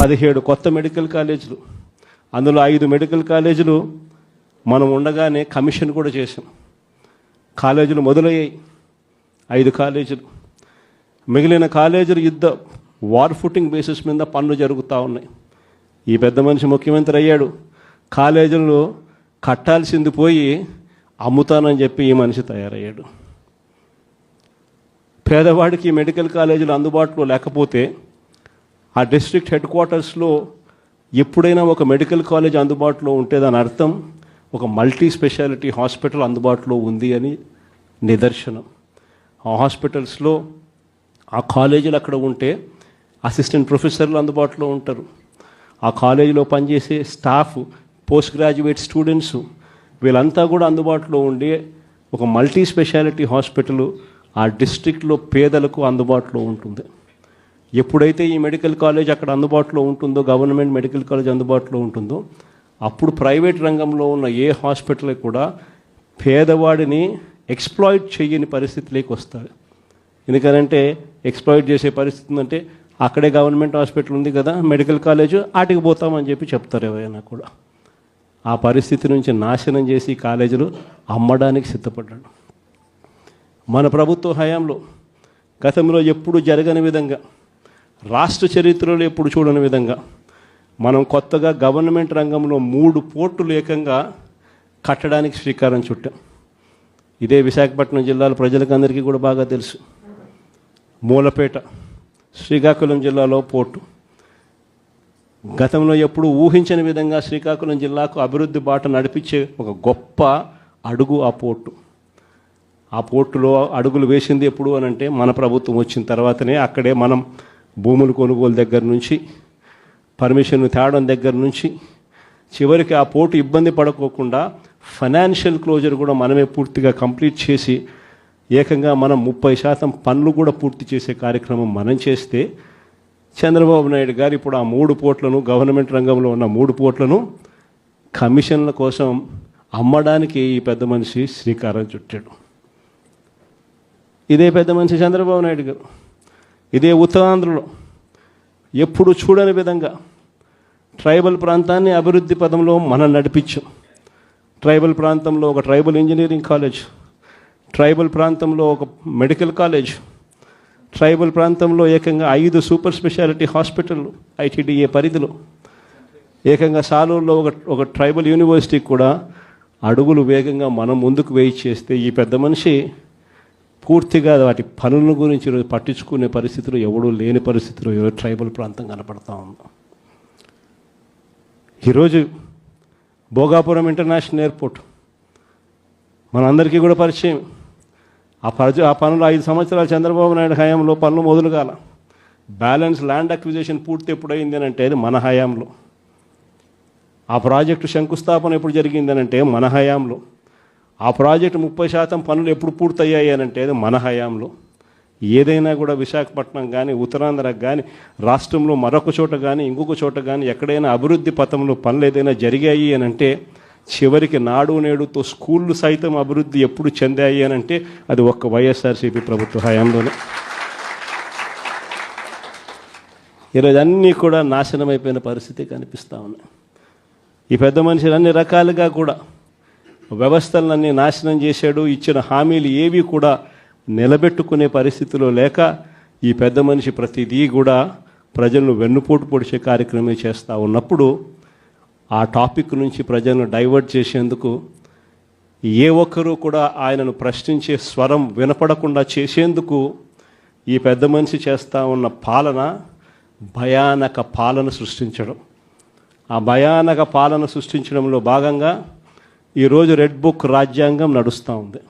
పదిహేడు కొత్త మెడికల్ కాలేజీలు. అందులో ఐదు మెడికల్ కాలేజీలు మనం ఉండగానే కమిషన్ కూడా చేసాం కాలేజీలు మొదలయ్యాయి. ఐదు కాలేజీలు. మిగిలిన కాలేజీలు యుద్ధ వార్ ఫుటింగ్ బేసిస్ మీద పనులు జరుగుతూ ఉన్నాయి. ఈ పెద్ద మనిషి ముఖ్యమంత్రి అయ్యాడు. కాలేజీలు కట్టాల్సింది పోయి అమ్ముతానని చెప్పి ఈ మనిషి తయారయ్యాడు. పేదవాడికి మెడికల్ కాలేజీలు అందుబాటులో లేకపోతే ఆ డిస్ట్రిక్ట్ హెడ్ క్వార్టర్స్లో ఎప్పుడైనా ఒక మెడికల్ కాలేజ్ అందుబాటులో ఉంటే దాని అర్థం ఒక మల్టీ స్పెషాలిటీ హాస్పిటల్ అందుబాటులో ఉంది అని నిదర్శనం. ఆ హాస్పిటల్స్లో ఆ కాలేజీలు అక్కడ ఉంటే అసిస్టెంట్ ప్రొఫెసర్లు అందుబాటులో ఉంటారు. ఆ కాలేజీలో పనిచేసే స్టాఫ్ పోస్ట్ గ్రాడ్యుయేట్ స్టూడెంట్స్ వీళ్ళంతా కూడా అందుబాటులో ఉండి ఒక మల్టీ స్పెషాలిటీ హాస్పిటల్ ఆ డిస్ట్రిక్ట్లో పేదలకు అందుబాటులో ఉంటుంది. ఎప్పుడైతే ఈ మెడికల్ కాలేజ్ అక్కడ అందుబాటులో ఉంటుందో గవర్నమెంట్ మెడికల్ కాలేజ్ అందుబాటులో ఉంటుందో అప్పుడు ప్రైవేట్ రంగంలో ఉన్న ఏ హాస్పిటల్ కూడా పేదవాడిని ఎక్స్ప్లాయిట్ చేయని పరిస్థితిలోకి వస్తాడు ఎందుకనంటే ఎక్స్ప్లాయిట్ చేసే పరిస్థితి ఉందంటే అక్కడే గవర్నమెంట్ హాస్పిటల్ ఉంది కదా మెడికల్ కాలేజ్ ఆటికి పోతామని చెప్పి చెప్తారు ఎవరైనా కూడా. ఆ పరిస్థితి నుంచి నాశనం చేసి కాలేజీలు అమ్మడానికి సిద్ధపడ్డాడు. మన ప్రభుత్వ హయాంలో గతంలో ఎప్పుడు జరగని విధంగా రాష్ట్ర చరిత్రలో ఎప్పుడు చూడని విధంగా మనం కొత్తగా గవర్నమెంట్ రంగంలో మూడు పోర్టులు ఏకంగా కట్టడానికి శ్రీకారం చుట్టాం. ఇదే విశాఖపట్నం జిల్లాలో ప్రజలకు అందరికీ కూడా బాగా తెలుసు. మూలపేట శ్రీకాకుళం జిల్లాలో పోర్టు. గతంలో ఎప్పుడూ ఊహించని విధంగా శ్రీకాకుళం జిల్లాకు అభివృద్ధి బాట నడిపించే ఒక గొప్ప అడుగు ఆ పోర్టు. ఆ పోర్టులో అడుగులు వేసింది ఎప్పుడు అని అంటే మన ప్రభుత్వం వచ్చిన తర్వాతనే అక్కడే మనం భూములు కొనుగోలు దగ్గర నుంచి పర్మిషన్ తేవడం దగ్గర నుంచి చివరికి ఆ పోర్టు ఇబ్బంది పడకోకుండా ఫైనాన్షియల్ క్లోజర్ కూడా మనమే పూర్తిగా కంప్లీట్ చేసి ఏకంగా మనం ముప్పై శాతం పనులు కూడా పూర్తి చేసే కార్యక్రమం మనం చేస్తే చంద్రబాబు నాయుడు గారు ఇప్పుడు ఆ మూడు పోట్లను గవర్నమెంట్ రంగంలో ఉన్న మూడు పోట్లను కమిషన్ల కోసం అమ్మడానికి ఈ పెద్ద మనిషి శ్రీకారం చుట్టాడు. ఇదే పెద్ద మనిషి చంద్రబాబు నాయుడు గారు. ఇదే ఉత్తరాంధ్రలో ఎప్పుడు చూడని విధంగా ట్రైబల్ ప్రాంతాన్ని అభివృద్ధి పదంలో మనం నడిపించాం. ట్రైబల్ ప్రాంతంలో ఒక ట్రైబల్ ఇంజనీరింగ్ కాలేజ్ ట్రైబల్ ప్రాంతంలో ఒక మెడికల్ కాలేజ్ ట్రైబల్ ప్రాంతంలో ఏకంగా ఐదు సూపర్ స్పెషాలిటీ హాస్పిటల్ ఐటీడీఏ పరిధిలో. ఏకంగా సాలూరులో ఒక ఒక ట్రైబల్ యూనివర్సిటీ కూడా అడుగులు వేగంగా మనం ముందుకు వేయి చేస్తే ఈ పెద్ద మనిషి పూర్తిగా వాటి పనుల గురించి ఈరోజు పట్టించుకునే పరిస్థితులు ఎవడూ లేని పరిస్థితులు ఈరోజు ట్రైబల్ ప్రాంతం కనపడతా ఉంది. ఈరోజు భోగాపురం ఇంటర్నేషనల్ ఎయిర్పోర్ట్ మనందరికీ కూడా పరిచయం. ఆ పరచ ఆ పనులు ఐదు సంవత్సరాలు చంద్రబాబు నాయుడు హయాంలో పనులు మొదలు కాల బ్యాలెన్స్ ల్యాండ్ అక్విజిషన్ పూర్తి ఎప్పుడైంది అని అంటే అది మన హయాంలో. ఆ ప్రాజెక్టు శంకుస్థాపన ఎప్పుడు జరిగింది అని అంటే మన హయాంలో. ఆ ప్రాజెక్టు ముప్పై శాతం పనులు ఎప్పుడు పూర్తయ్యాయి అని అంటే అది మన హయాంలో. ఏదైనా కూడా విశాఖపట్నం కానీ ఉత్తరాంధ్రకు కానీ రాష్ట్రంలో మరొక చోట కానీ ఇంకొక చోట కానీ ఎక్కడైనా అభివృద్ధి పథంలో పనులు ఏదైనా జరిగాయి అని అంటే చివరికి నాడు నేడుతో స్కూళ్ళు సైతం అభివృద్ధి ఎప్పుడు చెందాయి అని అంటే అది ఒక్క వైఎస్ఆర్సీపీ ప్రభుత్వ హయాంలోనే. ఈరోజు అన్నీ కూడా నాశనమైపోయిన పరిస్థితి కనిపిస్తూ ఉన్నాయి. ఈ పెద్ద మనుషులు అన్ని రకాలుగా కూడా వ్యవస్థలన్నీ నాశనం చేశాడు ఇచ్చిన హామీలు ఏవి కూడా నిలబెట్టుకునే పరిస్థితిలో లేక ఈ పెద్ద మనిషి ప్రతిదీ కూడా ప్రజలను వెన్నుపోటు పొడిచే కార్యక్రమం చేస్తూ ఉన్నప్పుడు ఆ టాపిక్ నుంచి ప్రజలను డైవర్ట్ చేసేందుకు ఏ ఒక్కరూ కూడా ఆయనను ప్రశ్నించే స్వరం వినపడకుండా చేసేందుకు ఈ పెద్ద మనిషి చేస్తూ ఉన్న పాలన భయానక పాలన సృష్టించడం. ఆ భయానక పాలన సృష్టించడంలో భాగంగా ఈరోజు రెడ్ బుక్ రాజ్యాంగం నడుస్తూ ఉంది.